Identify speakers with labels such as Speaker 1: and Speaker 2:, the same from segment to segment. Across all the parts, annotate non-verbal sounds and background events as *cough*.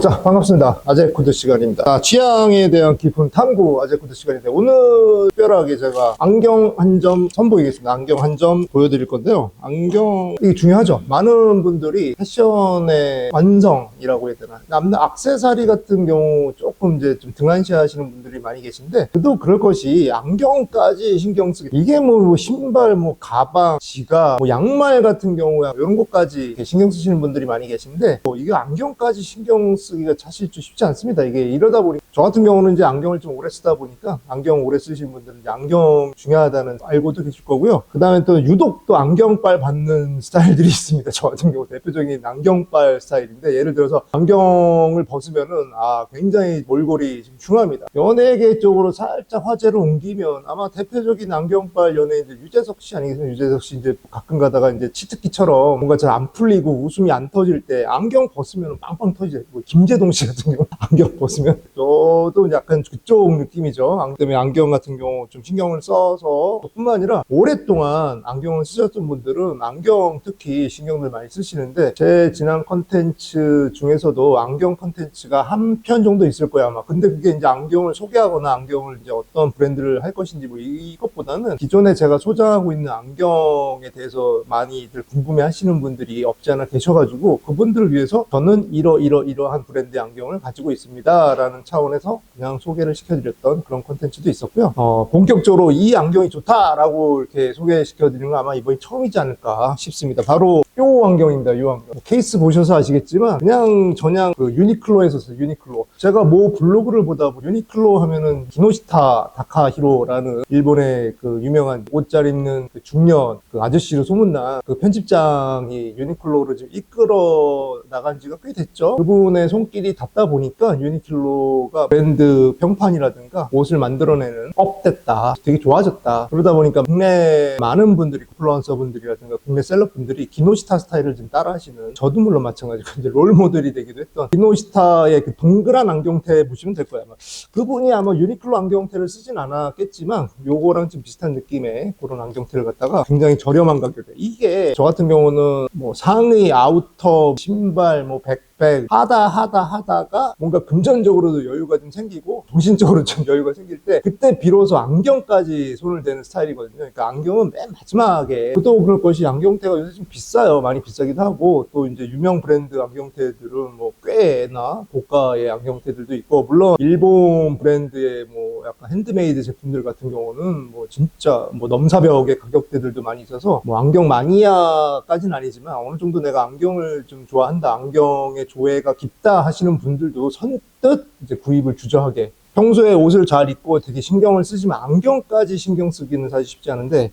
Speaker 1: 자, 반갑습니다. 아재코드 시간입니다. 자, 취향에 대한 깊은 탐구 아재코드 시간인데, 오늘 특별하게 제가 안경 한 점 선보이겠습니다. 안경 한 점 보여드릴 건데요. 안경, 이게 중요하죠. 많은 분들이 패션의 완성이라고 해야 되나. 남는 악세사리 같은 경우 조금 이제 좀 등한시 하시는 분들이 많이 계신데, 그래도 그럴 것이 안경까지 신경 쓰게. 이게 뭐 신발, 뭐 가방, 지갑, 뭐 양말 같은 경우야, 이런 것까지 신경 쓰시는 분들이 많이 계신데, 뭐 이게 안경까지 신경 쓰 기가 사실 좀 쉽지 않습니다. 이게 이러다 보니 저 같은 경우는 이제 안경을 좀 오래 쓰다 보니까 안경 오래 쓰시는 분들은 이제 안경 중요하다는 알고도 계실 거고요. 그 다음에 또 유독 또 안경빨 받는 스타일들이 *laughs* 있습니다. 저 같은 경우 대표적인 안경빨 스타일인데 예를 들어서 안경을 벗으면은 아 굉장히 몰골이 좀 중합니다. 연예계 쪽으로 살짝 화제를 옮기면 아마 대표적인 안경빨 연예인들 유재석 씨 아니겠습니까? 유재석 씨 이제 가끔 가다가 이제 치트키처럼 뭔가 잘 안 풀리고 웃음이 안 터질 때 안경 벗으면 빵빵 터지죠. 뭐 김 재동 씨 같은 경우 *laughs* 안경 벗으면 저도 약간 그쪽 느낌이죠. 안- 때문에 안경 같은 경우 좀 신경을 써서 뿐만 아니라 오랫동안 안경을 쓰셨던 분들은 안경 특히 신경을 많이 쓰시는데 제 지난 컨텐츠 중에서도 안경 컨텐츠가 한 편 정도 있을 거야 아마. 근데 그게 이제 안경을 소개하거나 안경을 이제 어떤 브랜드를 할 것인지 뭐 이것보다는 기존에 제가 소장하고 있는 안경에 대해서 많이들 궁금해 하시는 분들이 없지 않아 계셔가지고 그분들을 위해서 저는 이러 이러 이러한 브랜드의 안경을 가지고 있습니다 라는 차원에서 그냥 소개를 시켜드렸던 그런 콘텐츠도 있었고요. 어, 본격적으로 이 안경이 좋다라고 이렇게 소개시켜드리는 건 아마 이번이 처음이지 않을까 싶습니다. 바로 요 안경입니다 요 안경 뭐 케이스 보셔서 아시겠지만 그냥 전냥 그 유니클로에서 유니클로 제가 뭐 블로그를 보다 보면 유니클로 하면은 기노시타 다카히로라는 일본의 그 유명한 옷 잘 입는 그 중년 그 아저씨로 소문난 그 편집장이 유니클로를 지금 이끌어 나간 지가 꽤 됐죠. 그분의 손길이 닿다 보니까 유니클로가 브랜드 평판이라든가 옷을 만들어내는 업됐다. 되게 좋아졌다. 그러다 보니까 국내 많은 분들이 플루언서 분들이라든가 국내 셀럽 분들이 기노시타 스타일을 좀 따라 하시는 저도 물론 마찬가지고 이제 롤 모델이 되기도 했던 기노시타의 그 동그란 안경테 보시면 될 거예요. 아마 그분이 아마 유니클로 안경테를 쓰진 않았겠지만 요거랑 좀 비슷한 느낌의 그런 안경테를 갖다가 굉장히 저렴한 가격에 이게 저 같은 경우는 뭐 상의, 아우터, 신발, 뭐 백 백 하다 하다 하다가 뭔가 금전적으로도 여유가 좀 생기고 정신적으로 좀 여유가 생길 때 그때 비로소 안경까지 손을 대는 스타일이거든요. 그러니까 안경은 맨 마지막에 또 그럴 것이 안경테가 요새 좀 비싸요. 많이 비싸기도 하고 또 이제 유명 브랜드 안경테들은 뭐 꽤나 고가의 안경테들도 있고 물론 일본 브랜드의 뭐 약간 핸드메이드 제품들 같은 경우는 뭐 진짜 뭐 넘사벽의 가격대들도 많이 있어서 뭐 안경 마니아까지는 아니지만 어느 정도 내가 안경을 좀 좋아한다 안경의 조예가 깊다 하시는 분들도 선뜻 이제 구입을 주저하게 평소에 옷을 잘 입고 되게 신경을 쓰지만 안경까지 신경 쓰기는 사실 쉽지 않은데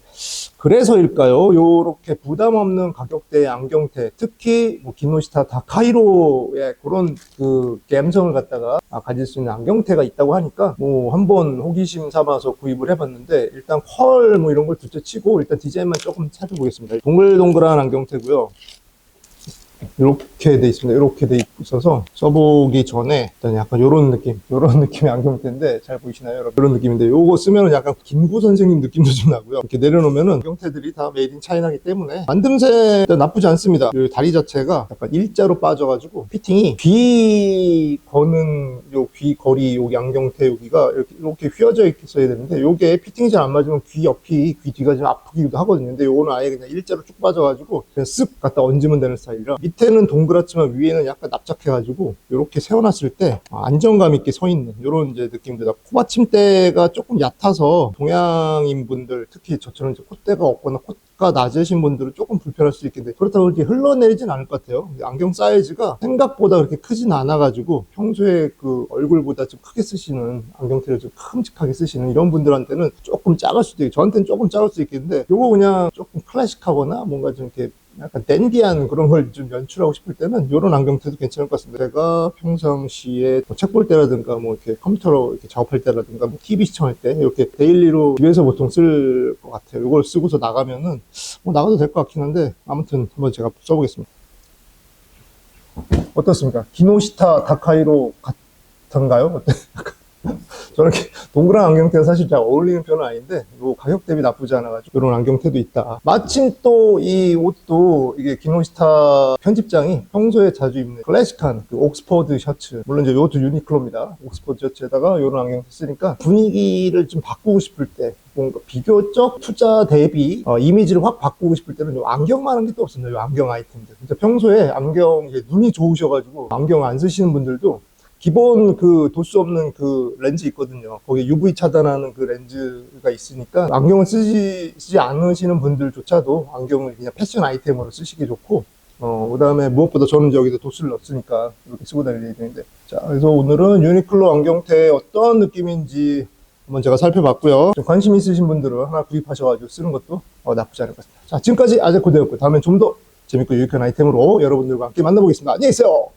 Speaker 1: 그래서일까요? 요렇게 부담 없는 가격대의 안경테, 특히 뭐 기노시타 다카이로의 그런 그 감성을 갖다가 아, 가질 수 있는 안경테가 있다고 하니까 뭐 한번 호기심 삼아서 구입을 해봤는데 일단 컬 뭐 이런 걸 둘째치고 일단 디자인만 조금 살펴보겠습니다. 동글동글한 안경테고요. 이렇게 돼 있습니다. 이렇게 돼 있어서 써보기 전에 일단 약간 이런 느낌, 이런 *laughs* 느낌의 안경테인데 잘 보이시나요, 여러분? 이런 느낌인데 요거 쓰면은 약간 김구 선생님 느낌도 좀 나고요. 이렇게 내려놓으면은 안경테들이 다 메이드 인 차이나기 때문에 만듦새 나쁘지 않습니다. 이 다리 자체가 약간 일자로 빠져가지고 피팅이 귀 거는 요 귀 거리 여기 안경테 여기가 이렇게 이렇게 휘어져 있어야 되는데 요게 피팅이 잘 안 맞으면 귀 옆이 귀 뒤가 좀 아프기도 하거든요. 근데 요거는 아예 그냥 일자로 쭉 빠져가지고 그냥 쓱 갖다 얹으면 되는 스타일이라 밑에는 동그랗지만 위에는 약간 납작해가지고 이렇게 세워놨을 때 안정감 있게 서 있는 이런 이제 느낌입니다. 코받침대가 조금 얕아서 동양인 분들 특히 저처럼 이제 콧대가 없거나 콧 가 낮으신 분들은 조금 불편할 수 있겠는데 그렇다고 이렇게 흘러내리진 않을 것 같아요. 안경 사이즈가 생각보다 그렇게 크진 않아 가지고 평소에 그 얼굴보다 좀 크게 쓰시는 안경테를 좀 큼직하게 쓰시는 이런 분들한테는 조금 작을 수도 있고 저한테는 조금 작을 수 있겠는데 요거 그냥 조금 클래식하거나 뭔가 좀 이렇게 약간 댄디한 그런 걸 좀 연출하고 싶을 때는 이런 안경테도 괜찮을 것 같습니다. 제가 평상시에 뭐 책볼 때라든가 뭐 이렇게 컴퓨터로 이렇게 작업할 때라든가 뭐 TV 시청할 때 이렇게 데일리로 집에서 보통 쓸 것 같아요. 이걸 쓰고서 나가면은 뭐 나가도 될 것 같긴 한데 아무튼 한번 제가 써보겠습니다. 어떻습니까? 기노시타 다카이로 같은가요? 어때? *laughs* *laughs* 저는 이렇게 동그란 안경테가 사실 잘 어울리는 편은 아닌데 요 가격 대비 나쁘지 않아가지고 이런 안경테도 있다. 마침 또 이 옷도 이게 기노시타 편집장이 평소에 자주 입는 클래식한 그 옥스퍼드 셔츠 물론 이제 이것도 유니클로입니다. 옥스퍼드 셔츠에다가 이런 안경 쓰니까 분위기를 좀 바꾸고 싶을 때 뭔가 비교적 투자 대비 어, 이미지를 확 바꾸고 싶을 때는 요 안경만 한 게 또 없습니다. 요 안경 아이템들. 진짜 평소에 안경 이제 눈이 좋으셔가지고 안경 안 쓰시는 분들도 기본 그 도수 없는 그 렌즈 있거든요. 거기에 UV 차단하는 그 렌즈가 있으니까 안경을 쓰지, 쓰지 않으시는 분들조차도 안경을 그냥 패션 아이템으로 쓰시기 좋고, 어, 그 다음에 무엇보다 저는 여기다 도수를 넣었으니까 이렇게 쓰고 다니게 되는데. 자, 그래서 오늘은 유니클로 안경테의 어떤 느낌인지 한번 제가 살펴봤고요. 좀 관심 있으신 분들은 하나 구입하셔가지고 쓰는 것도 어, 나쁘지 않을 것 같습니다. 자, 지금까지 아재코드였고, 다음엔 좀 더 재밌고 유익한 아이템으로 여러분들과 함께 만나보겠습니다. 안녕히 계세요!